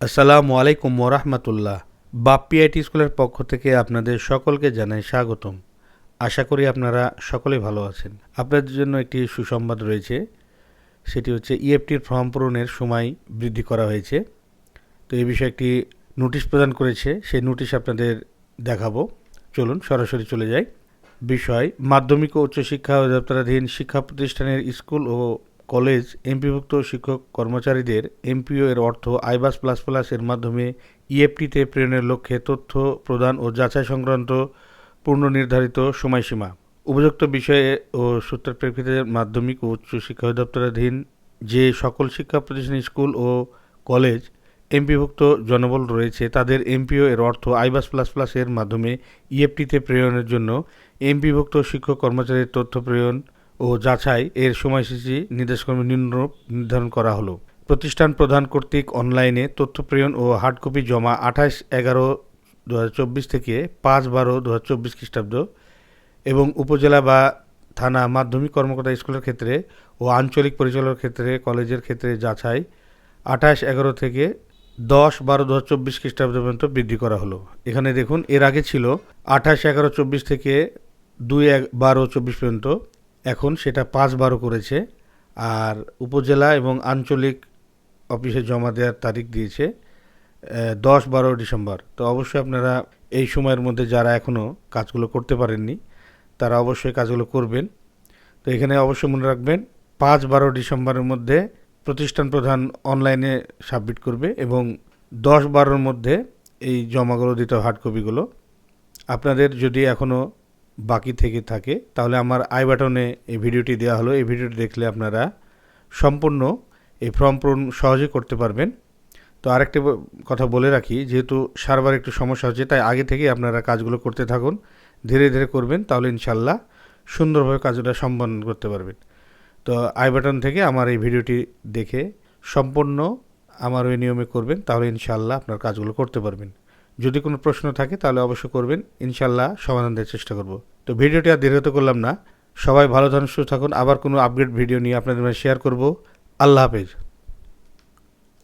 আসসালামু আলাইকুম ওরহমতুল্লাহ বাপ্পি আইটি স্কুলের পক্ষ থেকে আপনাদের সকলকে জানাই স্বাগতম। আশা করি আপনারা সকলেই ভালো আছেন। আপনাদের জন্য একটি সুসংবাদ রয়েছে। সেটি হচ্ছে ইএফটির ফর্ম পূরণের সময় বৃদ্ধি করা হয়েছে। তো এই বিষয়ে একটি নোটিশ প্রদান করেছে। সেই নোটিশ আপনাদের দেখাবো। চলুন সরাসরি চলে যাই। বিষয়, মাধ্যমিক ও উচ্চশিক্ষা অধিদপ্তরাধীন শিক্ষা প্রতিষ্ঠানের স্কুল ও কলেজ এমপিভুক্ত শিক্ষক কর্মচারীদের এমপিও এর অর্থ আইবাস প্লাস প্লাস এর মাধ্যমে ইএফটিতে প্রেরণের লক্ষ্যে তথ্য প্রদান ও যাচাই সংক্রান্ত পূর্ণ নির্ধারিত সময়সীমা। উপযুক্ত বিষয়ে ও সূত্রের প্রেক্ষিতে মাধ্যমিক ও উচ্চশিক্ষা অধিদপ্তরাধীন যে সকল শিক্ষা প্রতিষ্ঠান, স্কুল ও কলেজ এমপিভুক্ত জনবল রয়েছে, তাদের এমপিও এর অর্থ আইবাস প্লাস প্লাস এর মাধ্যমে ইএফটিতে প্রেরণের জন্য এমপিভুক্ত শিক্ষক কর্মচারীর তথ্য প্রেরণ ও যাচাই এর সময়সূচি নির্দেশক্রমে নিম্নরূপ নির্ধারণ করা হলো। প্রতিষ্ঠান প্রধান কর্তৃক অনলাইনে তথ্য প্রেরণ ও হার্ড কপি জমা আঠাশ এগারো দু থেকে পাঁচ বারো দু খ্রিস্টাব্দ এবং উপজেলা বা থানা মাধ্যমিক কর্মকর্তা স্কুলের ক্ষেত্রে ও আঞ্চলিক পরিচালকের ক্ষেত্রে, কলেজের ক্ষেত্রে যাচাই আঠাশ এগারো থেকে দশ বারো দু হাজার চব্বিশ খ্রিস্টাব্দ পর্যন্ত বৃদ্ধি করা হলো। এখানে দেখুন, এর আগে ছিল আঠাশ এগারো চব্বিশ থেকে দুই এক বারো চব্বিশ পর্যন্ত এখন সেটা পাঁচ বারো করেছে আর উপজেলা এবং আঞ্চলিক অফিসে জমা দেওয়ার তারিখ দিয়েছে দশ বারো ডিসেম্বর। তো অবশ্যই আপনারা এই সময়ের মধ্যে যারা এখনও কাজগুলো করতে পারেননি, তারা অবশ্যই কাজগুলো করবেন। তো এখানে অবশ্যই মনে রাখবেন পাঁচ বারো ডিসেম্বরের মধ্যে প্রতিষ্ঠান প্রধান অনলাইনে সাবমিট করবে এবং দশ বারোর মধ্যে এই জমাগুলো দিতে হার্ড কপিগুলো। আপনাদের যদি এখনও বাকি থেকে থাকে, তাহলে আমার আই বাটনে এই ভিডিওটি দেওয়া হলো। এই ভিডিওটি দেখলে আপনারা সম্পূর্ণ এই ফর্ম পূরণ সহজে করতে পারবেন। তো আরেকটি কথা বলে রাখি, যেহেতু সারবার একটু সমস্যা হচ্ছে, তাই আগে থেকেই আপনারা কাজগুলো করতে থাকুন, ধীরে ধীরে করবেন, তাহলে ইনশাল্লাহ সুন্দরভাবে কাজটা সম্পন্ন করতে পারবেন। তো আই বাটন থেকে আমার এই ভিডিওটি দেখে সম্পূর্ণ আমার ওই নিয়মে করবেন, তাহলে ইনশাল্লাহ আপনার কাজগুলো করতে পারবেন। যদি কোনো প্রশ্ন থাকে তাহলে অবশ্যই করবেন। ইনশাল্লাহ সমাধান দেওয়ার চেষ্টা করব। তো ভিডিওটি আর দীর্ঘত করলাম না। সবাই ভালো থাকুন, সুস্থ থাকুন। আবার কোনো আপগ্রেড ভিডিও নিয়ে আপনাদের শেয়ার করব। আল্লাহ হাফেজ।